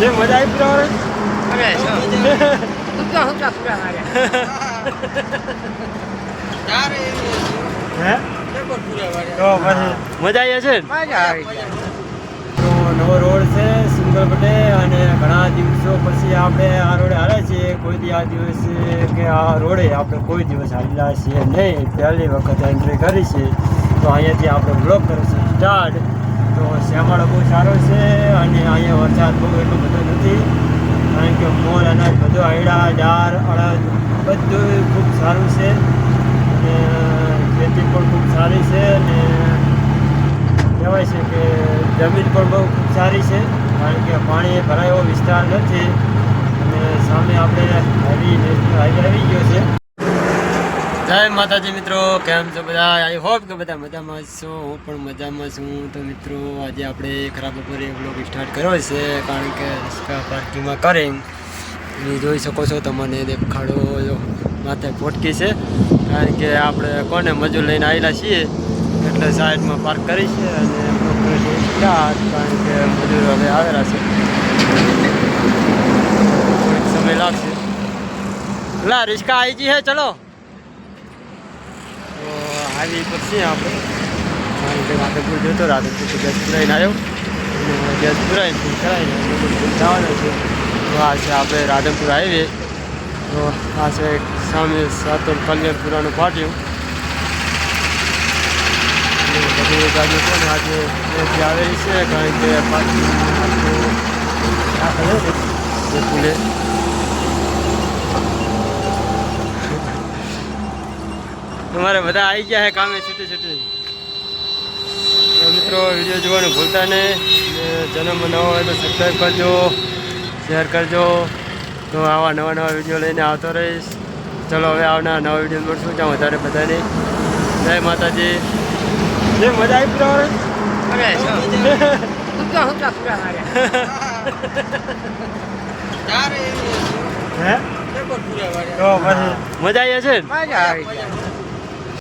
જે મજા આવી પ્રવાસ અરે શું? હુંકા હુંકા પૂરા માર્યા હે? તો પછી મજા આવી છે મજા આવી તો નવો રોડ છે સિંગલપટે અને ઘણા દિવસો પછી આપણે આ રોડે હાલે છીએ. કોઈ દી આ દિવસ કે આ રોડે આપણે કોઈ દિવસ હાલ્યા છીએ નહીં. પહેલી વખત એન્ટ્રી કરી છે. તો અહીંયાથી આપણે બ્લોક કરીશું. સ્ટાર્ટ. તો શ્યામાળો બહુ સારો છે અને અહીંયા વરસાદ બહુ એટલો બધો નથી. કારણ કે મોલ અનાજ બધું આયડા, ડાર અડદ બધું ખૂબ સારું છે. અને ખેતી પણ ખૂબ સારી છે અને કહેવાય છે કે જમીન પણ બહુ ખૂબ સારી છે. કારણ કે પાણી ભરાય વિસ્તાર નથી. અને સામે આપણે હાઈવે નેશનલ હાઈવે આવી ગયો છે જય માતાજી મિત્રો, કેમ છો બધા? આઈ હોપ કે બધા મજામાં છો. હું પણ મજામાં છું. તો મિત્રો, આજે આપણે ખરાબ બપોરે બ્લોગ સ્ટાર્ટ કર્યો છે, કારણ કે રિસ્કા પાર્કિંગમાં કરીને. જોઈ શકો છો, તમને દેખાડો માથે ફોટકી છે. કારણ કે આપણે કોને મજૂર લઈને આવેલા છીએ, એટલે સાઈડમાં પાર્ક કરી છે અને કારણ કે મજૂર હવે આવેલા છે. સમય લાગશે. લા રિસ્કા આવી ગઈ હે, ચલો. હાઈવે પર છીએ આપણે કે જતો રાધનપુર ગેસ પુરાઈને આવ્યો. ગેસ પુરાઈને ફૂલ કરાવીને જવાનું છે. તો આ છે આપણે રાધનપુર હાઈવે. તો આ છે સામે સાતોર કલ્યાણપુરાનું પાટિયું. બધી આજે અહીંયાથી આવેલી છે, કારણ કે તમારે બધા આવી ગયા છે કામે છૂટી છૂટી. મિત્રો વીડિયો જોવાનું ભૂલતા નહીં. જન્મ નવો હોય તો સબસ્ક્રાઈબ કરજો શેર કરજો. તો આવા નવા નવા વીડિયો લઈને આવતો રહીશ. ચલો હવે આવના નવા વીડિયો મળશું ત્યાં વધારે બધાને. જય માતાજી. જે મજા આવી હે? તો પછી મજા આવી છે મજા આવી જાય